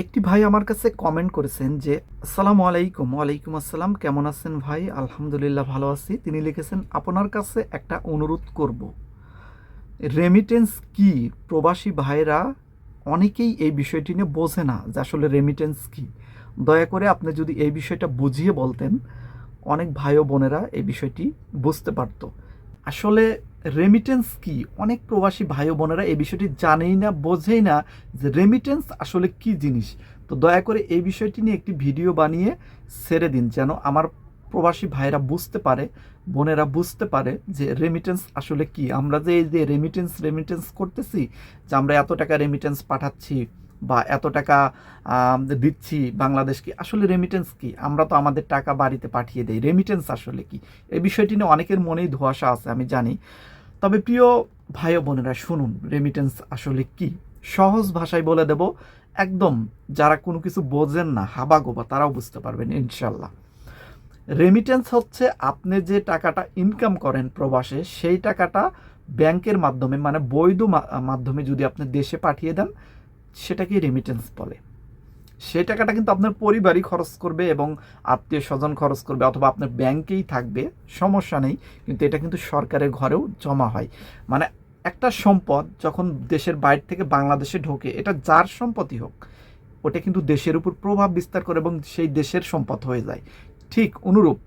একটি ভাই আমার কাছে কমেন্ট করেছেন যে, আসসালামু আলাইকুম, ওয়ালাইকুম আসসালাম, কেমন আছেন ভাই? আলহামদুলিল্লাহ ভালো আছি। তিনি লিখেছেন, আপনার কাছে একটা অনুরোধ করব। রেমিটেন্স কি? প্রবাসী ভাইরা অনেকেই এই বিষয়টি নিয়ে বোঝে না যে আসলে রেমিটেন্স কি। দয়া করে আপনি যদি এই বিষয়টা বুঝিয়ে বলতেন, অনেক ভাই ও বোনেরা এই বিষয়টি বুঝতে পারতো। আসলে রেমিটেন্স কি? অনেক প্রবাসী ভাই বোনেরা এই বিষয়টি জানেই না, বোঝেই না যে রেমিটেন্স আসলে কি জিনিস। তো দয়া করে এই বিষয়টি নিয়ে একটি ভিডিও বানিয়ে ছেড়ে দিন যেন আমার প্রবাসী ভাইরা বুঝতে পারে, বোনেরা বুঝতে পারে যে রেমিটেন্স আসলে কি। আমরা যে এই যে রেমিটেন্স রেমিটেন্স করতেছি যে আমরা এত টাকা রেমিটেন্স পাঠাচ্ছি বা এত টাকা দিচ্ছি বাংলাদেশকে আসলে রেমিটেন্স কি? আমরা তো আমাদের টাকা বাড়িতে পাঠিয়ে দেই। রেমিটেন্স আসলে কি? এই বিষয়টি নিয়ে অনেকের মনেই ধোঁয়াশা আছে, আমি জানি। তবে প্রিয় ভাই বোনেরা, শুনুন রেমিটেন্স আসলে কি? সহজ ভাষায় বলে দেব, একদম যারা কোনো কিছু বোঝেন না হাবা গোবা তারাও বুঝতে পারবেন ইনশাল্লাহ রেমিটেন্স হচ্ছে আপনি যে টাকাটা ইনকাম করেন প্রবাসে, সেই টাকাটা ব্যাংকের মাধ্যমে মানে বৈধ মাধ্যমে যদি আপনি দেশে পাঠিয়ে দেন, সেটাকেই রেমিটেন্স বলে। সেই টাকাটা কিন্তু আপনার পরিবারই খরচ করবে এবং আত্মীয় স্বজন খরচ করবে অথবা আপনার ব্যাংকেই থাকবে, সমস্যা নেই। কিন্তু এটা কিন্তু সরকারের ঘরেও জমা হয়। মানে একটা সম্পদ যখন দেশের বাইরে থেকে বাংলাদেশে ঢোকে, এটা যার সম্পত্তি হোক, ওটা কিন্তু দেশের উপর প্রভাব বিস্তার করে এবং সেই দেশের সম্পদ হয়ে যায়। ঠিক অনুরূপ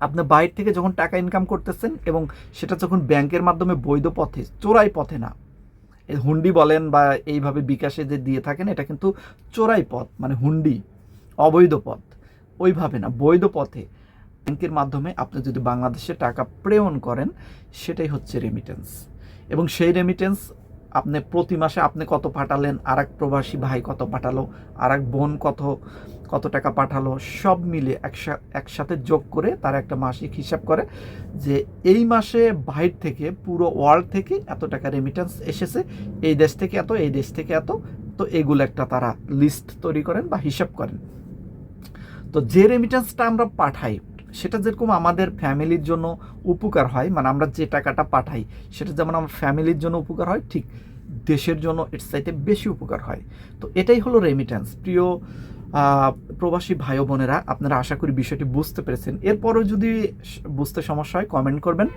আপনি বাইরে থেকে যখন টাকা ইনকাম করতেছেন এবং সেটা যখন ব্যাংকের মাধ্যমে বৈধ পথে, চোরাই পথে না হুন্ডি বলেন বা এইভাবে বিকাশে যে দিয়ে থাকেন, এটা কিন্তু চোরাই পথ মানে হুন্ডি, অবৈধ পথ। ওইভাবে না, বৈধ পথে। ব্যাংকের মাধ্যমে আপনি যদি বাংলাদেশে টাকা প্রেরণ করেন, সেটাই হচ্ছে রেমিটেন্স এবং সেই রেমিটেন্স আপনি প্রতি মাসে আপনি কত পাঠালেন? আর এক প্রবাসী ভাই কত পাঠালো? আর এক বোন কত কত টাকা পাঠালো? সব মিলে একসা- একসাথে যোগ করে তার একটা মাসিক হিসাব করে যে এই মাসে বাইর থেকে, পুরো ওয়ার্ল্ড থেকে এত টাকা রেমিটেন্স এসেছে, এই দেশ থেকে এত, এই দেশ থেকে এত। তো এগুলো একটা তারা লিস্ট তৈরি করেন বা হিসাব করেন। তো যে রেমিটেন্সটা আমরা পাঠাই, সেটা যেরকম আমাদের ফ্যামিলির জন্য উপকার হয় মানে আমরা যে টাকাটা পাঠাই, সেটা যেমন আমার ফ্যামিলির জন্য উপকার হয়, ঠিক দেশের জন্য এর চাইতে বেশি উপকার হয়। তো এটাই হলো রেমিটেন্স প্রিয় প্রবাসী ভাই বোনেরা, আপনারা আশা করি বিষয়টি বুঝতে পেরেছেন। এরপরও যদি বুঝতে সমস্যা হয় কমেন্ট করবেন।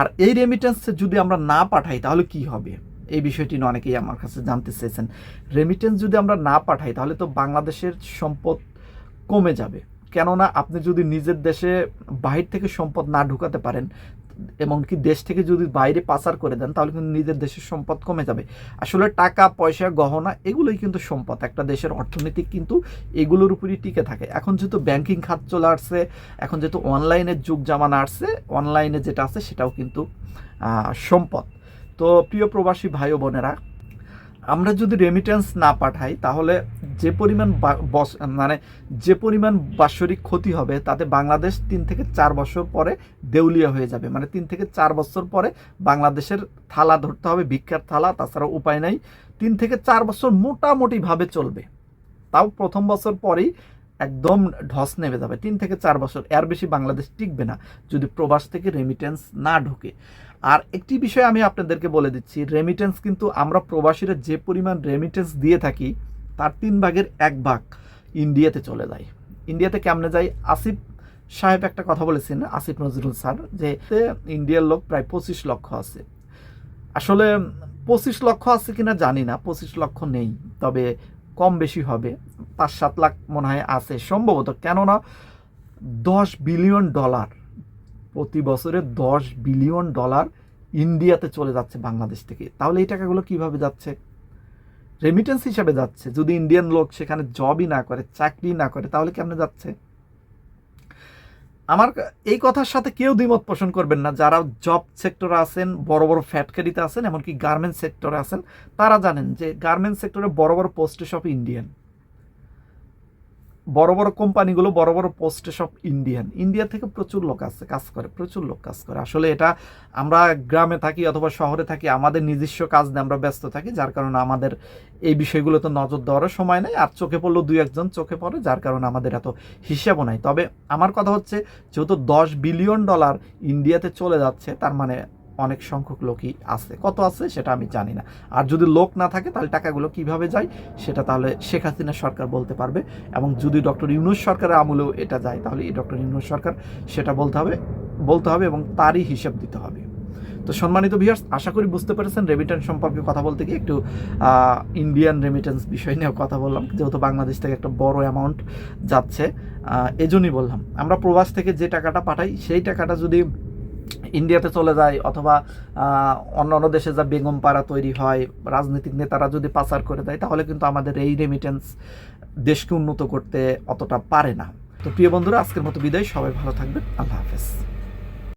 আর এই রেমিটেন্স যদি আমরা না পাঠাই, তাহলে কি হবে? এই বিষয়টি নিয়ে অনেকেই আমার কাছে জানতে চেয়েছেন। রেমিটেন্স যদি আমরা না পাঠাই, তাহলে তো বাংলাদেশের সম্পদ কমে যাবে। কেননা, আপনি যদি নিজের দেশে বাহির থেকে সম্পদ না ঢুকাতে পারেন এমনকি দেশ থেকে যদি বাইরে পাচার করে দেন, তাহলে কিন্তু নিজের দেশের সম্পদ কমে যাবে। আসলে টাকা, পয়সা, গহনা, এগুলোই কিন্তু সম্পদ। একটা দেশের অর্থনীতি কিন্তু এগুলোর উপরই টিকে থাকে। এখন যেহেতু ব্যাংকিং খাত চলে আসছে, এখন যেহেতু অনলাইনের যুগ জামানা আসছে অনলাইনে যেটা আছে সেটাও কিন্তু সম্পদ। তো প্রিয় প্রবাসী ভাই বোনেরা আমরা যদি রেমিটেন্স না পাঠাই, তাহলে যে পরিমাণ মানে যে পরিমাণ বাৎসরিক ক্ষতি হবে, তাতে বাংলাদেশ তিন থেকে চার বছর পরে দেউলিয়া হয়ে যাবে। মানে তিন থেকে চার বছর পরে বাংলাদেশের থালা ধরতে হবে, ভিক্ষার থালা, তাছাড়া উপায় নাই। তিন থেকে চার বছর মোটামুটিভাবে চলবে। তাও প্রথম বছর পরেই একদম ঢস নেমে যাবে। তিন থেকে চার বছর। এর বেশি বাংলাদেশ টিকবে না যদি প্রবাস থেকে রেমিটেন্স না ঢোকে। আর একটি বিষয় আমি আপনাদেরকে বলে দিচ্ছি রেমিটেন্স কিন্তু আমরা প্রবাসীরা যে পরিমাণ রেমিটেন্স দিয়ে থাকি, তার তিন ভাগের এক ভাগ ইন্ডিয়াতে চলে যায়। ইন্ডিয়াতে কেমনে যাই আসিফ সাহেব একটা কথা বলেছেন, আসিফ নজরুল স্যার, যে ইন্ডিয়ার লোক প্রায় পঁচিশ লক্ষ আছে। আসলে পঁচিশ লক্ষ আছে কিনা জানি না, পঁচিশ লক্ষ নেই। তবে কম বেশি হবে পাঁচ সাত লাখ মনে হয় আছে। সম্ভবত কেননা দশ বিলিয়ন ডলার, প্রতি বছরে দশ বিলিয়ন ডলার ইন্ডিয়াতে চলে যাচ্ছে বাংলাদেশ থেকে। তাহলে এই টাকাগুলো কীভাবে যাচ্ছে? রেমিটেন্স হিসাবে যাচ্ছে। যদি ইন্ডিয়ান লোক সেখানে জবই না করে চাকরি না করে, তাহলে কেমনে যাচ্ছে? আমার এই কথার সাথে কেউ দ্বিমত পোষণ করবেন না। যারা জব সেক্টরে আছেন, বড় বড় ফ্যাক্টরিতে আছেন, এমনকি গার্মেন্টস সেক্টরে আছেন, তারা জানেন যে গার্মেন্টস সেক্টরে বড় বড় পোস্টে সব ইন্ডিয়ান বড় বড় কোম্পানিগুলো বড় বড় পোস্টে সব ইন্ডিয়ান ইন্ডিয়া থেকে প্রচুর লোক আছে কাজ করে, প্রচুর লোক কাজ করে। আসলে এটা আমরা গ্রামে থাকি অথবা শহরে থাকি, আমাদের নিজস্ব কাজ নিয়ে আমরা ব্যস্ত থাকি, যার কারণে আমাদের এই বিষয়গুলোতে নজর দেওয়ারও সময় নেই, আর চোখে পড়ল দুই একজন চোখে পড়ে, যার কারণে আমাদের এত হিসাবও নাই। তবে আমার কথা হচ্ছে, যেহেতু দশ বিলিয়ন ডলার ইন্ডিয়াতে চলে যাচ্ছে, তার মানে অনেক সংখ্যক লোকই আছে। কত আছে সেটা আমি জানি না। আর যদি লোক না থাকে, তাহলে টাকাগুলো কীভাবে যায়? সেটা তাহলে শেখ হাসিনা সরকার বলতে পারবে। এবং যদি ডক্টর ইউনুস সরকারের আমলেও এটা যায়, তাহলে এই ডক্টর ইউনুস সরকার সেটা বলতে হবে বলতে হবে এবং তারই হিসাব দিতে হবে। তো সম্মানিত ভিউয়ার্স আশা করি বুঝতে পেরেছেন রেমিটেন্স সম্পর্কে কথা বলতে গিয়ে। একটু ইন্ডিয়ান রেমিটেন্স বিষয় নিয়েও কথা বললাম। যেহেতু বাংলাদেশ থেকে একটা বড় অ্যামাউন্ট যাচ্ছে এজন্যই বললাম। আমরা প্রবাস থেকে যে টাকাটা পাঠাই, সেই টাকাটা যদি ইন্ডিয়াতে চলে যায় অথবা অন্য অন্য দেশে যা বেগম পাড়া তৈরি হয়, রাজনৈতিক নেতারা যদি পাচার করে দেয়, তাহলে কিন্তু আমাদের এই রেমিটেন্স দেশকে উন্নত করতে অতটা পারে না। তো প্রিয় বন্ধুরা, আজকের মতো বিদায়। সবাই ভালো থাকবেন। আল্লাহ হাফেজ।